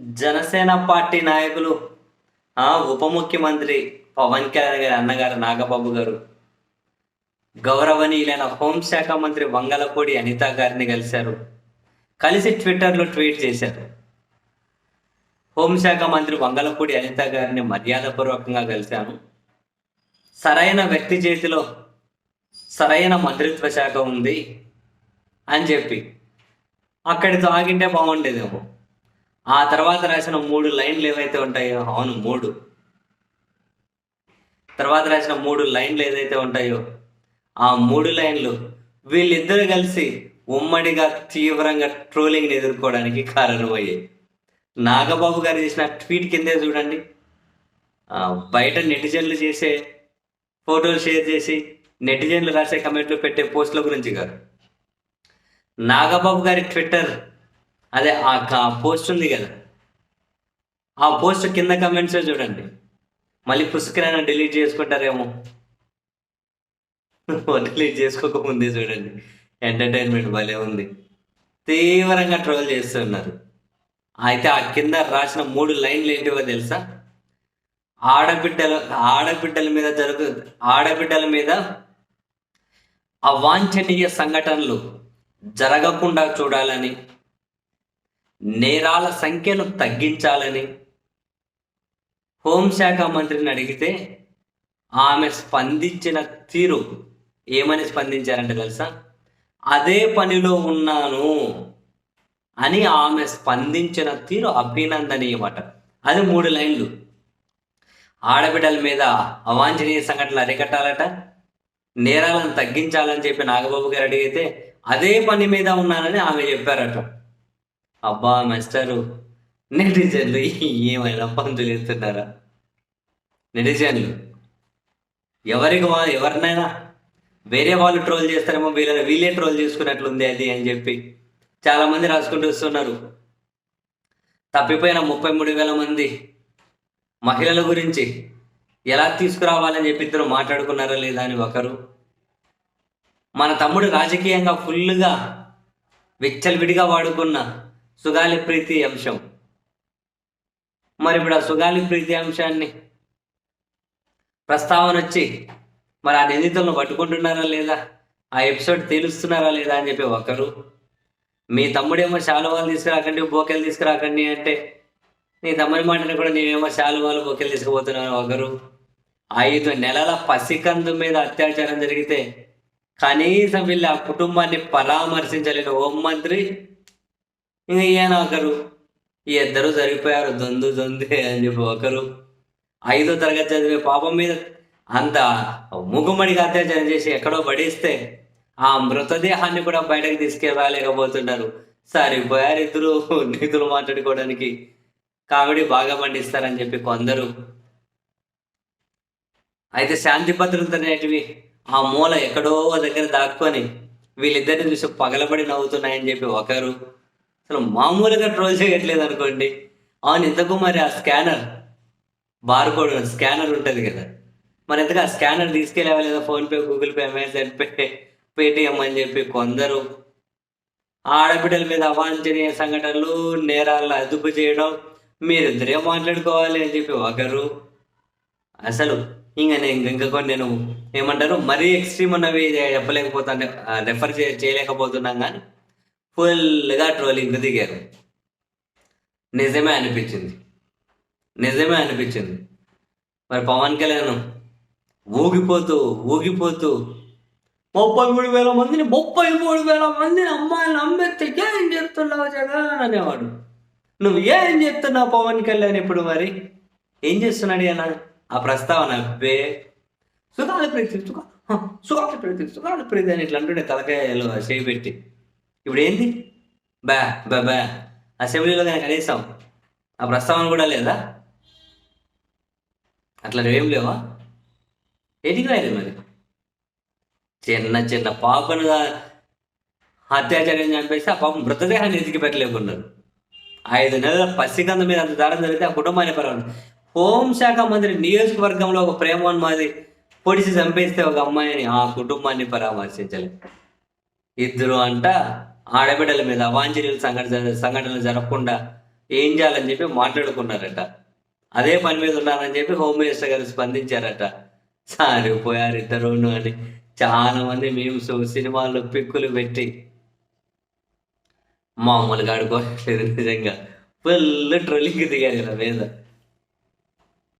Janasena party నాయకులు ఉప ముఖ్యమంత్రి పవన్ కళ్యాణ్ గారి అన్నగారు నాగబాబు గారు గౌరవనీయులైన హోంశాఖ మంత్రి వంగలపూడి అనిత గారిని కలిశారు. కలిసి ట్విట్టర్లో ట్వీట్ చేశారు. హోంశాఖ మంత్రి వంగలపూడి అనిత గారిని మర్యాదపూర్వకంగా కలిశాను. సరైన వ్యక్తి చేతిలో సరైన మంత్రిత్వ శాఖ ఉంది అని చెప్పి. అక్కడితో ఆగింటే బాగుండేదేమో. ఆ తర్వాత రాసిన మూడు లైన్లు ఏవైతే ఉంటాయో అవును మూడు. తర్వాత రాసిన మూడు లైన్లు ఏదైతే ఉంటాయో ఆ మూడు లైన్లు వీళ్ళిద్దరూ కలిసి ఉమ్మడిగా తీవ్రంగా ట్రోలింగ్ని ఎదుర్కోవడానికి కారణమయ్యాయి. నాగబాబు గారు చేసిన ట్వీట్ కిందే చూడండి. బయట నెటిజన్లు చేసే ఫోటోలు షేర్ చేసి నెటిజన్లు రాసే కమెంట్లు పెట్టే పోస్టుల గురించి కాదు. నాగబాబు గారి ట్విట్టర్ అదే ఆ క- పోస్ట్ ఉంది కదా. ఆ పోస్ట్ కింద కమెంట్స్ చూడండి. మళ్ళీ పుస్తకరైనా డిలీట్ చేసుకుంటారేమో. డిలీట్ చేసుకోకముందే చూడండి. ఎంటర్టైన్మెంట్ భలే ఉంది. తీవ్రంగా ట్రోల్ చేస్తున్నారు. అయితే ఆ కింద రాసిన మూడు లైన్లు ఏంటివో తెలుసా? ఆడబిడ్డల ఆడబిడ్డల మీద జరుగు ఆడబిడ్డల మీద అవాంఛనీయ సంఘటనలు జరగకుండా చూడాలని నేరాల సంఖ్యను తగ్గించాలని హోంశాఖ మంత్రిని అడిగితే ఆమె స్పందించిన తీరు ఏమని స్పందించారంటే తెలుసా? అదే పనిలో ఉన్నాను అని ఆమె స్పందించిన తీరు అభినందనీయమట. అది మూడు లైన్లు. ఆడబిడ్డల మీద అవాంఛనీయ సంఘటనలు అరికట్టాలట. నేరాలను తగ్గించాలని చెప్పి నాగబాబు గారు అడిగితే అదే పని మీద ఉన్నానని ఆమె చెప్పారట. అబ్బా మాస్టరు నెటిజన్లు ఏమైనా పంతులు ఎత్తున్నారా నెటిజన్లు ఎవరికి వాళ్ళు ఎవరినైనా? వేరే వాళ్ళు ట్రోల్ చేస్తారేమో వీళ్ళని వీళ్ళే ట్రోల్ చేసుకున్నట్లుంది అది అని చెప్పి చాలా మంది రాసుకుంటూ వస్తున్నారు. తప్పిపోయిన ముప్పై మూడు వేల మంది మహిళల గురించి ఎలా తీసుకురావాలని చెప్పి ఇద్దరు మాట్లాడుకున్నారా లేదా అని ఒకరు. మన తమ్ముడు రాజకీయంగా ఫుల్గా విచ్చలవిడిగా వాడుకున్న సుగాలి ప్రీతి అంశం. మరి ఇప్పుడు ఆ సుగాలి ప్రీతి అంశాన్ని ప్రస్తావన వచ్చి మరి ఆ నిందితులను పట్టుకుంటున్నారా లేదా? ఆ ఎపిసోడ్ తేలుస్తున్నారా లేదా అని చెప్పి ఒకరు మీ తమ్ముడేమో శాలువాలు తీసుకురాకండి బోకెలు తీసుకురాకండి అంటే నీ తమ్ముడి మాటని కూడా నేనేమో శాలువాలు బోకెలు తీసుకుపోతున్నాను ఒకరు ఐదు నెలల పసికందు మీద అత్యాచారం జరిగితే కనీసం వీళ్ళు ఆ కుటుంబాన్ని పరామర్శించలేని హోం మంత్రి ఇంకా ఈయన ఒకరు ఈ ఇద్దరు సరిపోయారు దొందు దొందే అని చెప్పి ఒకరు. ఐదో తరగతి చదివే పాపం మీద అంత మూగుమ్మడిగా అత్యాచారం చేసి ఎక్కడో పడేస్తే ఆ మృతదేహాన్ని కూడా బయటకు తీసుకెళ్ళలేకపోతున్నారు సరిపోయారు ఇద్దరు నీతులు మాట్లాడుకోవడానికి. కామెడీ బాగా పండిస్తారని చెప్పి కొందరు. అయితే శాంతి భద్రత అనేటివి ఆ మూల ఎక్కడో దగ్గర దాక్కొని వీళ్ళిద్దరిని చూసి పగలబడి నవ్వుతున్నాయని చెప్పి ఒకరు. అసలు మామూలుగా ట్రోల్ చేయట్లేదు అనుకోండి. అవును ఇంతకు మరి ఆ స్కానర్ బార్ కోడ్ స్కానర్ ఉంటుంది కదా. మరి ఎంతగా ఆ స్కానర్ తీసుకెళ్ళావా లేదా PhonePe Google Pay Amazon Pay Paytm అని చెప్పి కొందరు ఆడబిడ్డల మీద అవాంఛనీయ సంఘటనలు నేరాలను అదుపు చేయడం మీరిద్దరే మాట్లాడుకోవాలి అని చెప్పి ఒకరు అసలు ఇంకా నేను ఇంకా కొన్ని నేను ఏమంటారు మరీ ఎక్స్ట్రీమ్ ఉన్నవి చెప్పలేకపోతాను రెఫర్ చేయలేకపోతున్నాం కానీ ఫుల్గా ట్రోలింగ్ దిగారు నిజమే అనిపించింది. నిజమే అనిపించింది. మరి పవన్ కళ్యాణ్ ఊగిపోతూ ఊగిపోతూ ముప్పై మూడు వేల మందిని ముప్పై మూడు వేల మందిని అమ్మాయిని అమ్మెత్తే ఏం చెప్తున్నావు జగన్ అనేవాడు. నువ్వు ఏం చెప్తున్నావు పవన్ కళ్యాణ్ ఇప్పుడు మరి? ఏం చేస్తున్నాడు అన్న ఆ ప్రస్తావన అబ్బే. సుఖాలు ప్రీతి సుఖాలు ప్రీతి సుఖాలు ప్రీతి అని ఇట్లా అంటుండే తలకాయలు చేయి పెట్టి. ఇప్పుడు ఏంది? బా బా బా. అసెంబ్లీలో కానీ కనీసం ఆ ప్రస్తావన కూడా లేదా? అట్లా ఏం లేవా? ఎదిగి రాయలేదు మరి? చిన్న చిన్న పాపను అత్యాచారం చంపేసి ఆ పాపం మృతదేహాన్ని ఎదిగి పెట్టలేకున్నారు ఐదు నెలల పసికంద మీద అంత దారం జరిగితే ఆ కుటుంబాన్ని పర్వాలేదు. హోంశాఖ మంత్రి నియోజకవర్గంలో ఒక ప్రేమోన్మాది పొడిచి చంపేస్తే ఒక అమ్మాయిని ఆ కుటుంబాన్ని పరామర్శించలేదు ఇద్దరు అంట ఆడబిడ్డల మీద అవాంఛనీయుల సంఘటన సంఘటనలు జరగకుండా ఏం చేయాలని చెప్పి మాట్లాడుకున్నారట. అదే పని మీద ఉన్నారని చెప్పి హోమ్ మినిస్టర్ గారు స్పందించారట. సారిపోయారు ఇద్దరును అని. చాలా మంది మేము సినిమాల్లో పిక్కులు పెట్టి మామూలుగా ఆడుకోలేదు నిజంగా. ఫుల్ ట్రోలింగ్ దిగారు ఇలా మీద.